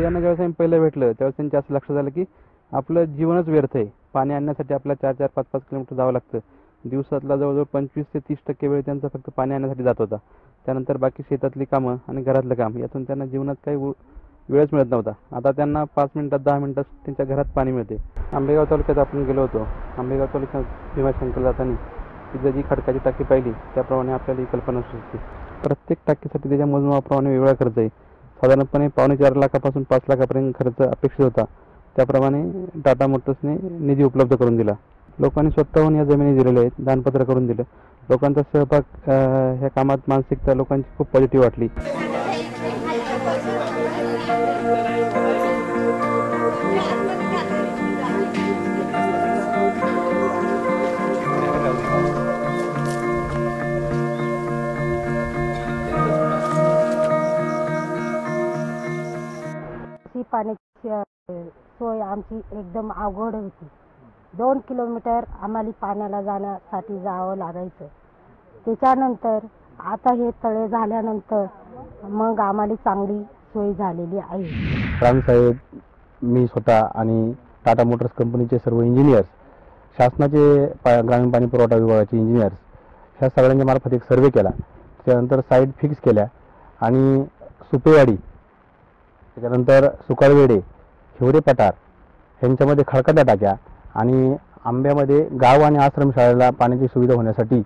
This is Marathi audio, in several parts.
लोकांना ज्यावेळेस आम्ही पहिलं भेटलं त्यावेळेस त्यांच्या असं लक्षात झालं की आपलं जीवनच व्यर्थ आहे. पाणी आणण्यासाठी आपल्याला चार चार पाच पाच किलोमीटर जावं लागतं. दिवसातला जवळजवळ पंचवीस ते तीस टक्के वेळ त्यांचा फक्त पाणी आणण्यासाठी जात होता. त्यानंतर बाकी शेतातली कामं आणि घरातलं काम यातून त्यांना जीवनात काही वेळच मिळत नव्हता. आता त्यांना पाच मिनिटात दहा मिनिटात त्यांच्या घरात पाणी मिळते. आंबेगाव तालुक्यात आपण गेलो होतो. आंबेगाव तालुक्यात भीमाशंकर जाताना तिथं जी खडकाची टाकी पाहिली त्याप्रमाणे आपल्याला ही कल्पना सुचते. प्रत्येक टाकीसाठी त्याच्या मोजमापाप्रमाणे वेगळा खर्च आहे. साधारणपणे पावणे चार लाखापासून पाच लाखापर्यंत खर्च अपेक्षित होता. त्याप्रमाणे टाटा मोटर्सने निधी उपलब्ध करून दिला. लोकांनी स्वतःहून या जमिनी दिलेल्या आहेत दानपत्र करून दिलं. लोकांचा सहभाग ह्या कामात मानसिकता लोकांची खूप पॉझिटिव्ह वाटली. ती पाण्याची सोय आमची एकदम अवघड होती. दोन किलोमीटर आम्हाला पाण्याला जाण्यासाठी जावं लागायचं. त्याच्यानंतर आता हे तळे झाल्यानंतर मग आम्हाला चांगली सोय झालेली आहे. रामसाहेब मी स्वतः आणि टाटा मोटर्स कंपनीचे सर्व इंजिनियर्स शासनाचे पा ग्रामीण पाणी पुरवठा विभागाचे इंजिनियर्स ह्या सगळ्यांच्या मार्फत एक सर्वे केला. त्यानंतर साईट फिक्स केल्या आणि सुपेवाडी त्याच्यानंतर सुकळवेडे हिवरे पठार ह्यांच्यामध्ये खळकट्या टाक्या आणि आंब्यामध्ये गाव आणि आश्रमशाळेला पाण्याची सुविधा होण्यासाठी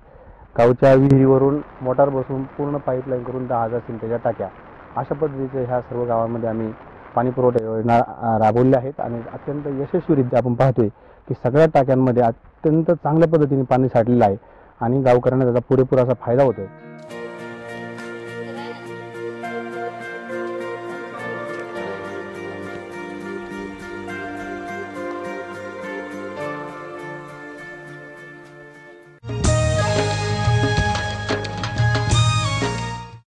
गावच्या विहिरीवरून मोटार बसून पूर्ण पाईपलाईन करून दहा हजार सिंटेच्या टाक्या. अशा पद्धतीचे ह्या सर्व गावांमध्ये आम्ही पाणी पुरवठा योजना राबवल्या आहेत आणि अत्यंत यशस्वीरित्या आपण पाहतोय की सगळ्या टाक्यांमध्ये अत्यंत चांगल्या पद्धतीने पाणी साठलेलं आहे आणि गावकऱ्यांना त्याचा पुरेपूर असा फायदा होतोय.